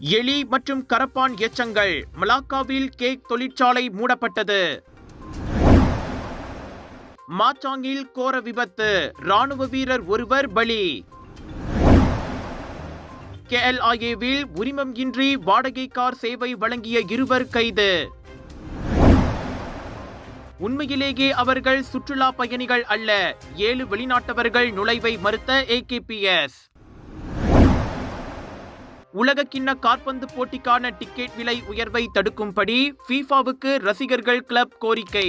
எலி மற்றும் கரப்பான் எச்சங்கள் மலாக்காவில் கேக் தொழிற்சாலை மூடப்பட்டது. மாச்சாங்கில் கோர விபத்து ராணுவ வீரர் ஒருவர் பலி. கேஎல்ஐஏவில் உரிமம் இன்றி வாடகை கார் சேவை வழங்கிய இருவர் கைது. உண்மையிலேயே அவர்கள் சுற்றுலா பயணிகள் அல்ல ஏழு வெளிநாட்டவர்கள் நுழைவை மறுத்த ஏகேபிஎஸ் உலகக்கிண்ண காற்பந்து போட்டிக்கான டிக்கெட் விலை உயர்வை தடுக்கும்படி ஃபீஃபாவுக்கு ரசிகர்கள் கிளப் கோரிக்கை.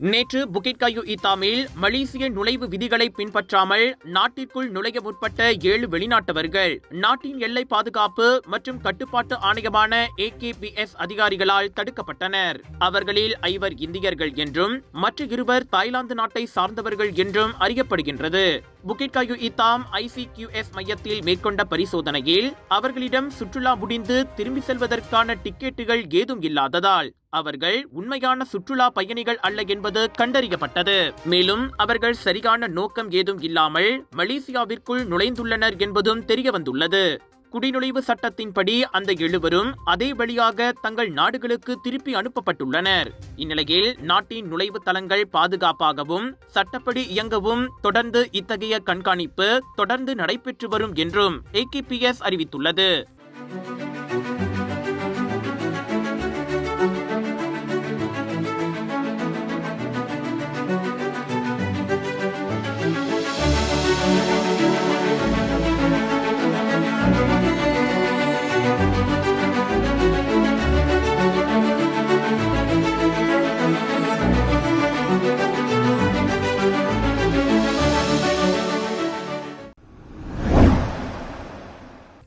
நேற்று புகிட் கயு இத்தாமில் மலேசிய நுழைவு விதிகளை பின்பற்றாமல் நாட்டிற்குள் நுழைய முற்பட்ட ஏழு வெளிநாட்டவர்கள் நாட்டின் எல்லை பாதுகாப்பு மற்றும் கட்டுப்பாட்டு ஆணையமான ஏகேபிஎஸ் அதிகாரிகளால் தடுக்கப்பட்டனர். அவர்களில் ஐவர் இந்தியர்கள் என்றும் மற்ற இருவர் தாய்லாந்து நாட்டை சார்ந்தவர்கள் என்றும் அறியப்படுகின்றது. புக்கிட்காயு இத்தாம் ஐசிகியூஎஸ் மையத்தில் மேற்கொண்ட பரிசோதனையில் அவர்களிடம் சுற்றுலா முடிந்து திரும்பி செல்வதற்கான டிக்கெட்டுகள் ஏதும் இல்லாததால் அவர்கள் உண்மையான சுற்றுலா பயணிகள் அல்ல என்பது கண்டறியப்பட்டது. மேலும் அவர்கள் சரியான நோக்கம் ஏதும் இல்லாமல் மலேசியாவிற்குள் நுழைந்துள்ளனர் என்பதும் தெரியவந்துள்ளது. குடிநுழைவு சட்டத்தின்படி அந்த எழுவரும் அதே வழியாக தங்கள் நாடுகளுக்கு திருப்பி அனுப்பப்பட்டுள்ளனர். இந்நிலையில் நாட்டின் நுழைவு தளங்கள் பாதுகாப்பாகவும் சட்டப்படி இயங்கவும் தொடர்ந்து இத்தகைய கண்காணிப்பு தொடர்ந்து நடைபெற்று வரும் என்றும் ஏகேபிஎஸ் அறிவித்துள்ளது.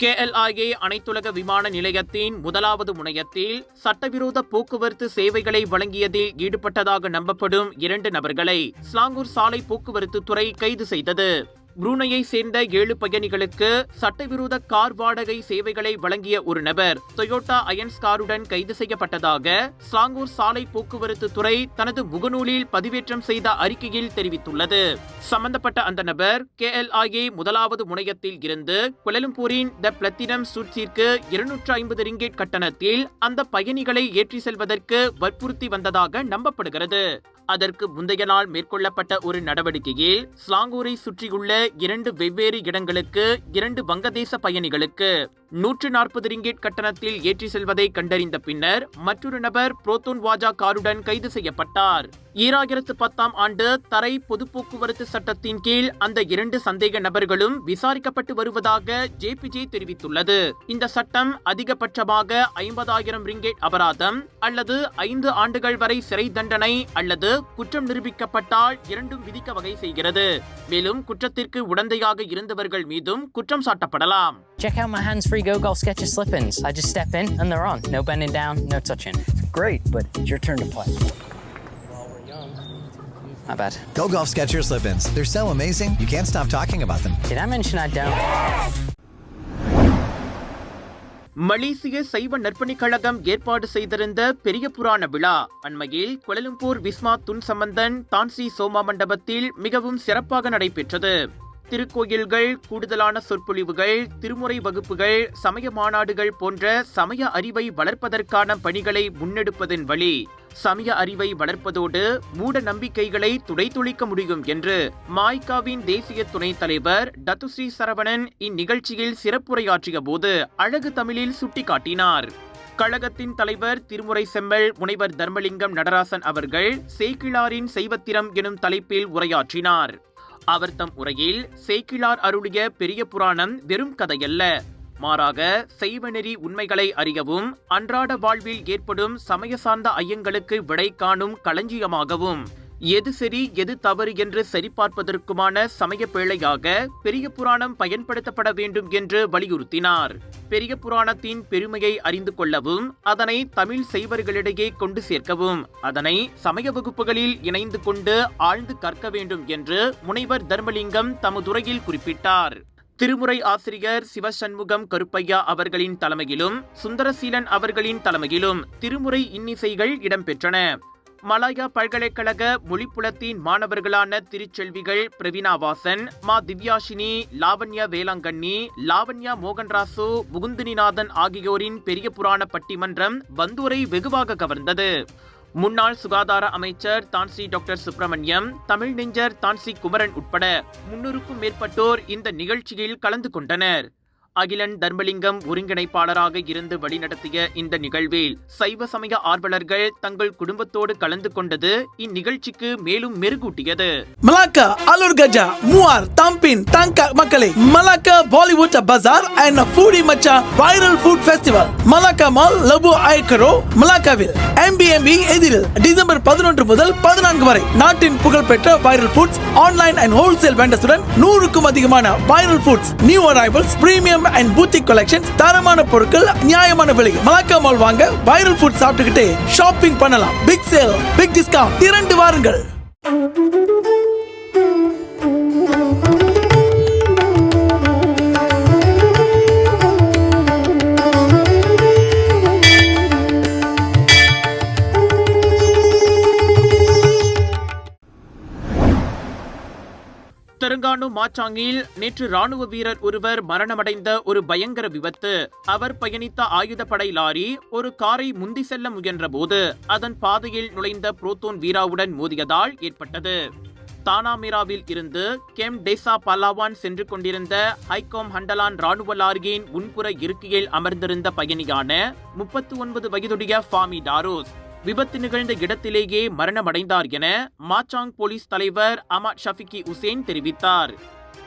கேஎல்ஐஏ அனைத்துலக விமான நிலையத்தின் முதலாவது முனையத்தில் சட்டவிரோத போக்குவரத்து சேவைகளை வழங்கியதில் ஈடுபட்டதாக நம்பப்படும் இரண்டு நபர்களை ஸ்லாங்கூர் சாலை போக்குவரத்து துறை கைது செய்தது. புரூனையை சேர்ந்த ஏழு பயணிகளுக்கு சட்டவிரோத கார் வாடகை சேவைகளை வழங்கிய ஒரு நபர் டொயோட்டா அயன்ஸ் காருடன் கைது செய்யப்பட்டதாக ஸ்லாங்கூர் சாலை போக்குவரத்து துறை தனது முகநூலில் பதிவேற்றம் செய்த அறிக்கையில் தெரிவித்துள்ளது. சம்பந்தப்பட்ட அந்த நபர் கேஎல்ஐஏ முதலாவது முனையத்தில் இருந்து குலலம்பூரின் த பிளத்தினம் சூட்சிற்கு இருநூற்று ஐம்பது ரிங்கேட் கட்டணத்தில் அந்த பயணிகளை ஏற்றி செல்வதற்கு வற்புறுத்தி வந்ததாக நம்பப்படுகிறது. அதற்கு முந்தைய நாள் மேற்கொள்ளப்பட்ட ஒரு நடவடிக்கையில் ஸ்லாங்கூரை சுற்றியுள்ள இரண்டு வெவ்வேறு இடங்களுக்கு இரண்டு வங்கதேச பயணிகளுக்கு. நூற்று நாற்பது ரிங்கேட் கட்டணத்தில் ஏற்றி செல்வதை கண்டறிந்த பின்னர் மற்றொரு நபர் புரோத்தோன் வாஜா காருடன் கைது செய்யப்பட்டார். ஈராயிரத்து பத்தாம் ஆண்டு தரை பொது போக்குவரத்து சட்டத்தின் கீழ் அந்த இரண்டு சந்தேக நபர்களும் விசாரிக்கப்பட்டு வருவதாக ஜேபிஜே தெரிவித்துள்ளது. இந்த சட்டம் அதிகபட்சமாக ஐம்பதாயிரம் ரிங்கெட் அபராதம் அல்லது ஐந்து ஆண்டுகள் வரை சிறை தண்டனை அல்லது குற்றம் நிரூபிக்கப்பட்டால் இரண்டும் விதிக்க வகை செய்கிறது. மேலும் குற்றத்திற்கு உடந்தையாக இருந்தவர்கள் மீதும் குற்றம் சாட்டப்படலாம். Check out my hands-free Go Golf Sketches slip-ins. I just step in and they're on. No bending down, no touching. Great, but it's your turn to play. My bad. Go Golf Skechers slip-ins. They're so amazing, you can't stop talking about them. Did I mention I don't? மலேசிய சைவ நற்பணிக் கழகம் ஏற்பாடு செய்திருந்த பெரிய புராண விழா அண்மையில் Kuala Lumpur Wisma Tun Sambanthan Tan Sri Soma மண்டபத்தில் மிகவும் சிறப்பாக நடைபெற்றது திருக்கோயில்கள் கூடுதலான சொற்பொழிவுகள் திருமுறை வகுப்புகள் சமய மாநாடுகள் போன்ற சமய அறிவை வளர்ப்பதற்கான பணிகளை முன்னெடுப்பதன் வழி சமய அறிவை வளர்ப்பதோடு மூட நம்பிக்கைகளை துடைத்துளிக்க முடியும் என்று மாய்காவின் தேசிய துணைத் தலைவர் டத்துஸ்ரீ சரவணன் இந்நிகழ்ச்சியில் சிறப்புரையாற்றிய போது அழகு தமிழில் சுட்டிக்காட்டினார். கழகத்தின் தலைவர் திருமுறை செம்மல் முனைவர் தர்மலிங்கம் நடராசன் அவர்கள் சேக்கிழாரின் செய்வத்திரம் எனும் தலைப்பில் உரையாற்றினார். அவர் தம் உரையில் சேக்கிழார் அருளிய பெரிய புராணம் வெறும் கதையல்ல. மாறாக செய்வநெறி உண்மைகளை அறியவும் அன்றாட வாழ்வில் ஏற்படும் சமய சார்ந்த ஐயங்களுக்கு விடை காணும் களஞ்சியமாகவும் எது சரி எது தவறு என்று சரிபார்ப்பதற்குமான சமய பேழையாக பெரிய புராணம் பயன்படுத்தப்பட வேண்டும் என்று வலியுறுத்தினார். பெரிய புராணத்தின் பெருமையை அறிந்து கொள்ளவும் அதனை தமிழ் செய்வர்களிடையே கொண்டு சேர்க்கவும் அதனை சமய வகுப்புகளில் இணைந்து கொண்டு ஆழ்ந்து கற்க வேண்டும் என்று முனைவர் தர்மலிங்கம் தமதுரையில் குறிப்பிட்டார். திருமுறை ஆசிரியர் சிவசண்முகம் கருப்பையா அவர்களின் தலைமையிலும் சுந்தரசீலன் அவர்களின் தலைமையிலும் திருமுறை இன்னிசைகள் இடம்பெற்றன. மலாயா பல்கலைக்கழக மொழிப்புலத்தின் மாணவர்களான திருச்செல்விகள் பிரவீனாவாசன் மா திவ்யாஷினி லாவண்யா வேளாங்கண்ணி லாவண்யா மோகன்ராசு முகுந்தினிநாதன் ஆகியோரின் பெரிய புராண பட்டிமன்றம் வந்தூரை வெகுவாக கவர்ந்தது. முன்னாள் சுகாதார அமைச்சர் Tan Sri doctor Subramaniam Tamil நெஞ்சர் Tan Sri Kumaran உட்பட முன்னூறுக்கும் மேற்பட்டோர் இந்த நிகழ்ச்சியில் கலந்து கொண்டனர். அகிலன் தர்மலிங்கம் ஒருங்கிணைப்பாளராக இருந்து வழிநடத்திய இந்த நிகழ்வில் சைவ சமய ஆர்வலர்கள் தங்கள் குடும்பத்தோடு கலந்து கொண்டது இந்நிகழ்ச்சிக்கு மேலும் மெருகூட்டியது. Malacca Alor Gajah Muar, Tampin, Tangka மக்களே Malacca Bollywood Bazaar and Foodie மச்சா viral food festival Malacca mall Lebuh Ayer Keroh மலாக்காவில் MBMB எதிரில் டிசம்பர் பதினொன்று முதல் பதினான்கு வரை நாட்டின் புகழ்பெற்ற viral foods online and wholesale வெண்டர்ஸுடன் நூறுக்கும் அதிகமான viral foods new arrivals premium and boutique collections தரமான பொருட்கள் நியாயமான விலை மலாக்கா மால் வாங்க வைரல் ஃபுட் சாப்பிட்டுக்கிட்டே ஷாப்பிங் பண்ணலாம். பிக் சேல் பிக் டிஸ்கவுண்ட் இரண்டு வாருங்கள். மாச்சாங்கில் நேற்று ராணுவ வீரர் ஒருவர் மரணமடைந்த ஒரு பயங்கர விபத்து. அவர் பயணித்த ஆயுதப்படை லாரி ஒரு காரை முந்தி செல்ல முயன்றபோது அதன் பாதையில் நுழைந்த புரோத்தோன் வீராவுடன் மோதியதால் ஏற்பட்டது. தானாமிராவில் இருந்து கெம் டேசா பலாவான் சென்று கொண்டிருந்த ஹைகோம் ஹண்டலான் ராணுவ லாரியின் முன்புற இருக்கையில் அமர்ந்திருந்த பயணியான முப்பத்தி ஒன்பது வயதுடைய ஃபாமி டாரோஸ் விபத்து நிகழ்ந்த இடத்திலேயே மரணமடைந்தார் என மாச்சாங் போலீஸ் தலைவர் அமாத் ஷஃபிகி உசேன் தெரிவித்தார்.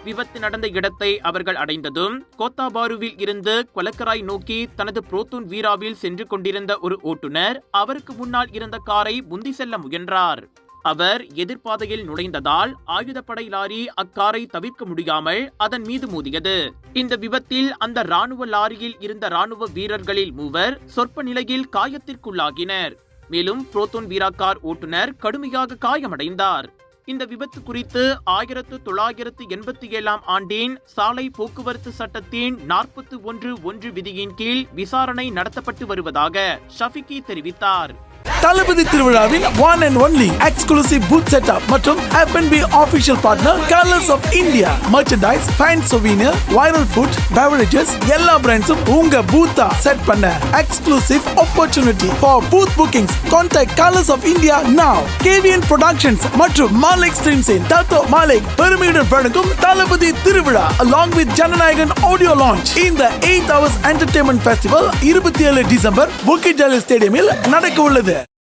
விபத்து நடந்த இடத்தை அவர்கள் அடைந்ததும் கோத்தாபாருவில் இருந்து கொலக்கராய் நோக்கி தனது புரோத்தூன் வீராவில் சென்று கொண்டிருந்த ஒரு ஓட்டுநர் அவருக்கு முன்னால் இருந்த காரை முந்தி செல்ல முயன்றார். அவர் எதிர்பாதையில் நுழைந்ததால் ஆயுதப்படை லாரி அக்காரை தவிர்க்க முடியாமல் அதன் மீது மோதியது. இந்த விபத்தில் அந்த ராணுவ லாரியில் இருந்த ராணுவ வீரர்களில் மூவர் சொற்ப நிலையில் காயத்திற்குள்ளாகினர். மேலும் புரோத்தோன் வீராக்கார் ஓட்டுநர் கடுமையாக காயமடைந்தார். இந்த விபத்து குறித்து ஆயிரத்து தொள்ளாயிரத்து எண்பத்தி ஏழாம் ஆண்டின் சாலை போக்குவரத்து சட்டத்தின் நாற்பத்தி ஒன்று ஒன்று விதியின் கீழ் விசாரணை நடத்தப்பட்டு வருவதாக ஷஃபிகி தெரிவித்தார். தளபதி திருவிழாவின் one and only exclusive booth setup மற்றும் F&B official partner Colours of India merchandise fan souvenir viral food beverages எல்லா பிராண்ட்ஸும் உங்க பூத்தா செட் பண்ண exclusive opportunity. For booth bookings contact Colours of India now. KVN productions மற்றும் மாலிக் ஸ்ட்ரீம்ஸின் Dato Malik பெருமையுடன் வழங்கும் Thalapathy Thiruvizha along with Jananayagan audio launch இந்த எயிட் ஹவர்ஸ் என்டர்டைன்மெண்ட் ஃபெஸ்டிவல் இருபத்தி ஏழு டிசம்பர் புக்கி ஜாலி ஸ்டேடியமில் நடக்க உள்ளது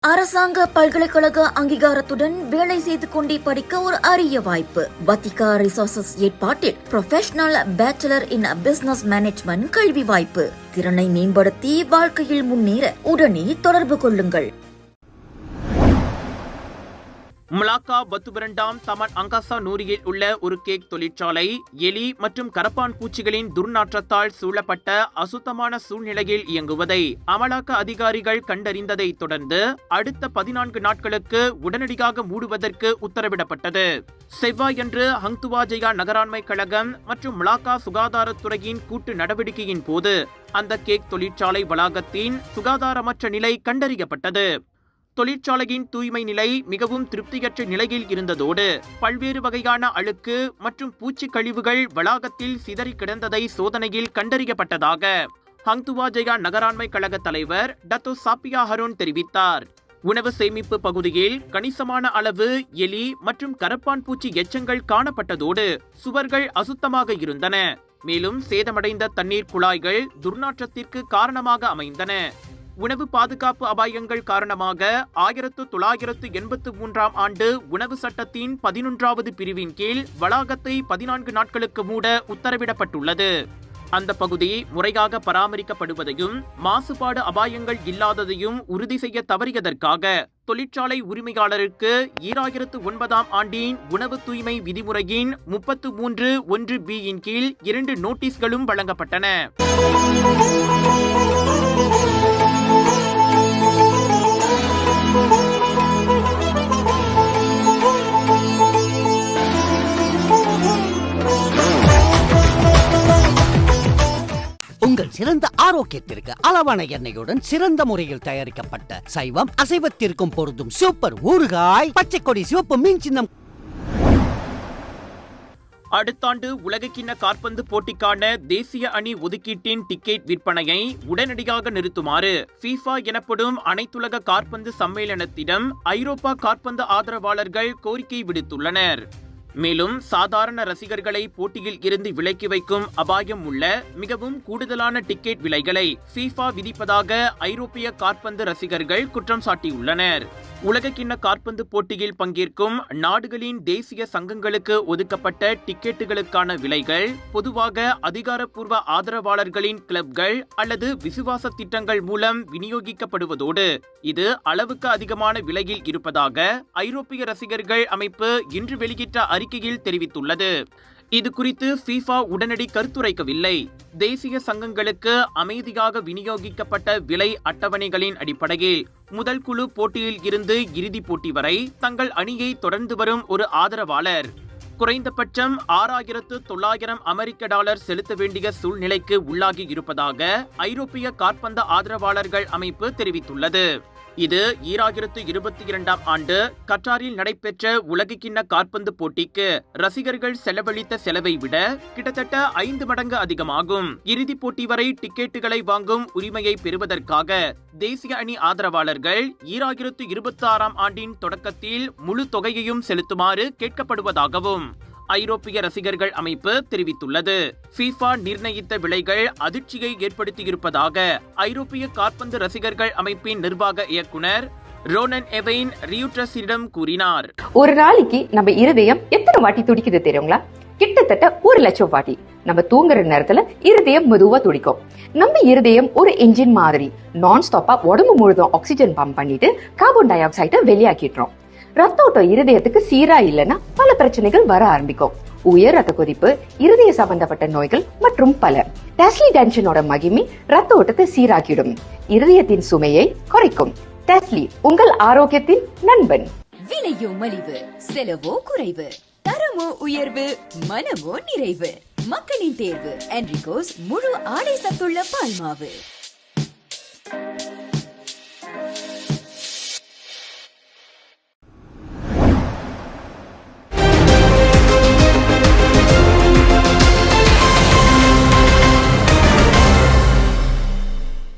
அரசாங்க பல்கலைக்கழக அங்கீகாரத்துடன் வேலை செய்து கொண்டே படிக்க ஒரு அரிய வாய்ப்பு. வத்திகா ரிசோர்சஸ் ஏற்பாட்டில் professional bachelor in business management கல்வி வாய்ப்பு. திறனை மேம்படுத்தி வாழ்க்கையில் முன்னேற உடனே தொடர்பு கொள்ளுங்கள். மலாக்கா பத்துபிரண்டாம் தமன் அங்காசா நூரியில் உள்ள ஒரு கேக் தொழிற்சாலை எலி மற்றும் கரப்பான் பூச்சிகளின் துர்நாற்றத்தால் சூழப்பட்ட அசுத்தமான சூழ்நிலையில் இயங்குவதை அமலாக்க அதிகாரிகள் கண்டறிந்ததை தொடர்ந்து அடுத்த பதினான்கு நாட்களுக்கு உடனடியாக மூடுவதற்கு உத்தரவிடப்பட்டது. செவ்வாயன்று ஹங்துவாஜயா நகராண்மை கழகம் மற்றும் மலாக்கா சுகாதாரத்துறையின் கூட்டு நடவடிக்கையின் போது அந்த கேக் தொழிற்சாலை வளாகத்தின் சுகாதாரமற்ற நிலை கண்டறியப்பட்டது. தொழிற்சாலையின் தூய்மை நிலை மிகவும் திருப்தியற்ற நிலையில் இருந்ததோடு பல்வேறு வகையான அழுக்கு மற்றும் பூச்சி கழிவுகள் வளாகத்தில் சிதறி கிடந்ததை சோதனையில் கண்டறியப்பட்டதாக ஹங்துவா ஜெயா நகராண்மை கழக தலைவர் டத்தோ சாப்பியா ஹரோன் தெரிவித்தார். உணவு சேமிப்பு பகுதியில் கணிசமான அளவு எலி மற்றும் கரப்பான் பூச்சி எச்சங்கள் காணப்பட்டதோடு சுவர்கள் அசுத்தமாக இருந்தன. மேலும் சேதமடைந்த தண்ணீர் குழாய்கள் துர்நாற்றத்திற்கு காரணமாக அமைந்தன. உணவு பாதுகாப்பு அபாயங்கள் காரணமாக ஆயிரத்து தொள்ளாயிரத்து எண்பத்து மூன்றாம் ஆண்டு உணவு சட்டத்தின் பதினொன்றாவது பிரிவின் கீழ் வளாகத்தை பதினான்கு நாட்களுக்கு மூட உத்தரவிடப்பட்டுள்ளது. அந்த பகுதி முறையாக பராமரிக்கப்படுவதையும் மாசுபாடு அபாயங்கள் இல்லாததையும் உறுதி செய்ய தவறியதற்காக தொழிற்சாலை உரிமையாளருக்கு ஈராயிரத்து ஒன்பதாம் ஆண்டின் உணவு தூய்மை விதிமுறையின் முப்பத்து மூன்று ஒன்று பி இன் கீழ் இரண்டு நோட்டீஸ்களும் வழங்கப்பட்டன. உங்கள் சிறந்த ஆரோக்கியத்திற்கு அளவான எண்ணெயுடன் சிறந்த முறையில் தயாரிக்கப்பட்ட சைவம் அசைவத்திற்கும் பொருந்தும் சூப்பர் ஊறுகாய் பச்சை கொடி சிவப்பு மீன் சின்னம். அடுத்தாண்டு உலகக்கிண்ண காற்பந்து போட்டிக்கான தேசிய அணி ஒதுக்கீட்டின் டிக்கெட் விற்பனையை உடனடியாக நிறுத்துமாறு ஃபீஃபா எனப்படும் அனைத்துலக காற்பந்து சம்மேளனத்திடம் ஐரோப்பா காற்பந்து ஆதரவாளர்கள் கோரிக்கை விடுத்துள்ளனர். மேலும் சாதாரண ரசிகர்களை போட்டியில் இருந்து விலக்கி வைக்கும் அபாயம் உள்ள மிகவும் கூடுதலான டிக்கெட் விலைகளை ஃபீஃபா விதிப்பதாக ஐரோப்பிய காற்பந்து ரசிகர்கள் குற்றம் சாட்டியுள்ளனர். உலகக்கிண்ண காற்பந்து போட்டியில் பங்கேற்கும் நாடுகளின் தேசிய சங்கங்களுக்கு ஒதுக்கப்பட்ட டிக்கெட்டுகளுக்கான விலைகள் பொதுவாக அதிகாரப்பூர்வ ஆதரவாளர்களின் கிளப்கள் அல்லது விசுவாச திட்டங்கள் மூலம் விநியோகிக்கப்படுவதோடு இது அளவுக்கு அதிகமான விலையில் இருப்பதாக ஐரோப்பிய ரசிகர்கள் அமைப்பு இன்று வெளியிட்ட அறிக்கையில் தெரிவித்துள்ளது. இது குறித்து ஃபீஃபா உடனடி கருத்துரைக்கவில்லை தேசிய சங்கங்களுக்கு அமைதியாக விநியோகிக்கப்பட்ட விலை அட்டவணைகளின் அடிப்படையில் முதல் குழு போட்டியில் இருந்து இறுதிப் போட்டி வரை தங்கள் அணியை தொடர்ந்து வரும் ஒரு ஆதரவாளர். குறைந்தபட்சம் ஆறாயிரத்து தொள்ளாயிரம் அமெரிக்க டாலர் செலுத்த வேண்டிய சூழ்நிலைக்கு உள்ளாகி இருப்பதாக ஐரோப்பிய காற்பந்த ஆதரவாளர்கள் அமைப்பு தெரிவித்துள்ளது. இது ஈராயிரத்து இருபத்தி இரண்டாம் ஆண்டு கட்டாரில் நடைபெற்ற உலகக்கிண்ண காற்பந்து போட்டிக்கு ரசிகர்கள் செலவழித்த செலவை விட கிட்டத்தட்ட ஐந்து மடங்கு அதிகமாகும். இறுதிப் போட்டி வரை டிக்கெட்டுகளை வாங்கும் உரிமையை பெறுவதற்காக தேசிய அணி ஆதரவாளர்கள் ஈராயிரத்து இருபத்தி ஆறாம் ஆண்டின் தொடக்கத்தில் முழு தொகையையும் செலுத்துமாறு கேட்கப்படுவதாகவும் ஐரோப்பிய ரசிகர்கள் அமைப்பு தெரிவித்துள்ளது. ஃபீஃபா நிர்ணயித்த விலைகள் அதிர்ச்சியை ஏற்படுத்தியிருப்பதாக ஐரோப்பிய காற்பந்து ரசிகர்கள் அமைப்பின் நிர்வாக இயக்குனர் ரோனன் எவைன் ரியூட்ரஸிடம் கூறினார். ஒரு நாளைக்கு நம்ம இருதயம் எத்தனை வாட்டி துடிக்குது தெரியுங்களா? கிட்டத்தட்ட ஒரு லட்சம் வாட்டி. நம்ம தூங்குற நேரத்துல இருதயம் மெதுவா துடிக்கும். நம்ம இருதயம் ஒரு இன்ஜின் மாதிரி நான் ஸ்டாப்பா உடம்பு முழுதும் ஆக்சிஜன் பம்ப் பண்ணிட்டு கார்பன் டை ஆக்சைடை வெளியாக்கிடுறோம். ரத்த ஓட்டம் இருதயத்துக்கு சீரா இல்லைன்னா பல பிரச்சனைகள் வர ஆரம்பிக்கும். உயர் ரத்த கொதிப்பு இருதய சம்பந்தப்பட்ட நோய்கள் மற்றும் பல. டெஸ்லி டென்ஷனோட மகிமை ரத்த ஓட்டத்தை சீராக்கிடும். இருதயத்தின் சுமையை குறைக்கும். டெஸ்லி உங்கள் ஆரோக்கியத்தின் நண்பன். விலையோ மலிவு செலவோ குறைவு. தரமோ உயர்வு மனமோ நிறைவு. மக்களின் தேர்வு என்ரிகோஸ் முழு ஆடை சத்துள்ள பால்மாவு.